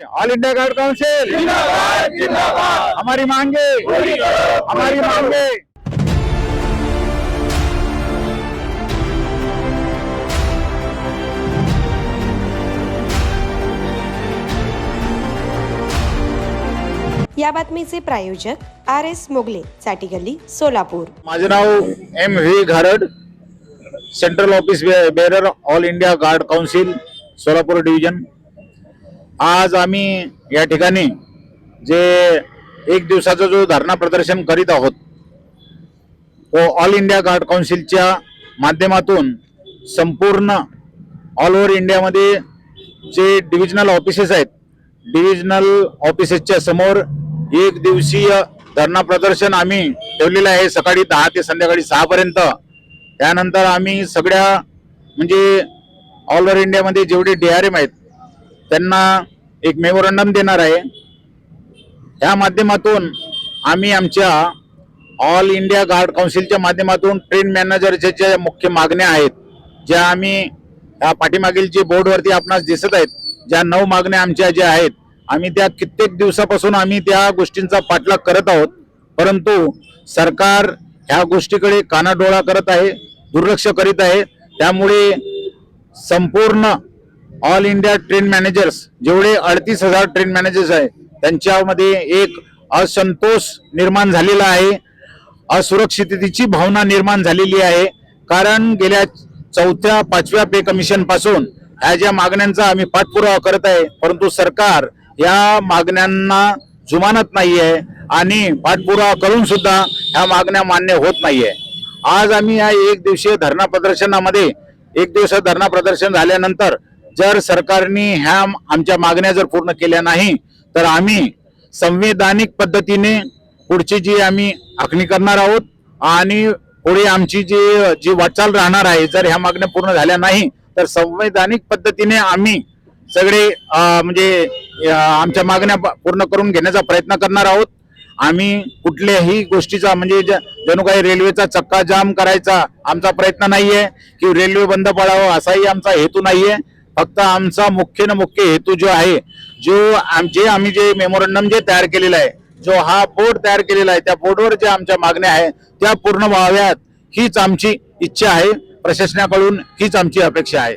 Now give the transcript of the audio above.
All India guard council हमारी मांगे। हमारी मांगे। या बातमीचे प्रायोजक आर एस मोगले चाटी गल्ली सोलापूर. माझे नाव M V Gharad central office bearer all India guard council Solapur division. आज आम्ही या ठिकाणी जे एक दिवसाचा जो धरणा प्रदर्शन करीत आहोत तो ऑल इंडिया गार्ड काउन्सिलच्या माध्यमातून संपूर्ण ऑल ओव्हर इंडियामध्ये जे डिव्हिजनल ऑफिसेस आहेत डिव्हिजनल ऑफिसेसच्या समोर एक दिवसीय धरणा प्रदर्शन आम्ही ठेवलेलं आहे. सकाळी दहा ते संध्याकाळी सहापर्यंत त्यानंतर आम्ही सगळ्या म्हणजे ऑल ओव्हर इंडियामध्ये जेवढे डी आर एम आहेत त्यांना एक मेमोरंडम देणार आहे. ह्या माध्यमातून आम्ही आमच्या ऑल इंडिया गार्ड काउन्सिलच्या माध्यमातून ट्रेन मॅनेजरच्या ज्या मुख्य मागण्या आहेत ज्या आम्ही या पाठीमागील जे बोर्डवरती आपणास दिसत आहेत ज्या नऊ मागण्या आमच्या ज्या आहेत आम्ही त्या कित्येक दिवसापासून आम्ही त्या गोष्टींचा पाठलाग करत आहोत. परंतु सरकार ह्या गोष्टीकडे कानाडोळा करत आहे दुर्लक्ष करीत आहे. त्यामुळे संपूर्ण ऑल इंडिया ट्रेन मॅनेजर्स जेवढे अडतीस हजार ट्रेन मॅनेजर्स आहे त्यांच्यामध्ये एक असंतोष निर्माण झालेला आहे. असुरक्षिततेची भावना निर्माण झालेली आहे. कारण गेल्या चौथ्या पाचव्या पे कमिशनपासून ह्या ज्या मागण्यांचा आम्ही पाठपुरावा करत आहे परंतु सरकार या मागण्यांना जुमानत नाही आहे आणि पाठपुरावा करून सुद्धा ह्या मागण्या मान्य होत नाही आहे आज आम्ही या एक दिवसीय धरणा प्रदर्शनामध्ये एक दिवस धरणा प्रदर्शन झाल्यानंतर जर सरकारने ह्या आमच्या मागण्या जर पूर्ण केल्या नाही तर आम्ही संवैधानिक पद्धतीने पुढची जी आम्ही आखणी करणार आहोत आणि पुढे आमची जी जी वाटचाल राहणार आहे जर ह्या मागण्या पूर्ण झाल्या नाही तर संवैधानिक पद्धतीने आम्ही सगळे म्हणजे आमच्या मागण्या पूर्ण करून घेण्याचा प्रयत्न करणार आहोत. आम्ही कुठल्याही गोष्टीचा म्हणजे जणू काही रेल्वेचा चक्का जाम करायचा आमचा प्रयत्न नाहीये की रेल्वे बंद पडावं असाही आमचा हेतू नाहीये. फक्त आमचा मुख्य न मुख्य हेतू जो आहे जो जे आम्ही जे मेमोरंडम जे तयार केलेला आहे जो हा बोर्ड तयार केलेला आहे त्या बोर्डवर ज्या आमच्या मागण्या आहेत त्या पूर्ण व्हाव्यात हीच आमची इच्छा आहे. प्रशासनाकडून हीच आमची अपेक्षा आहे.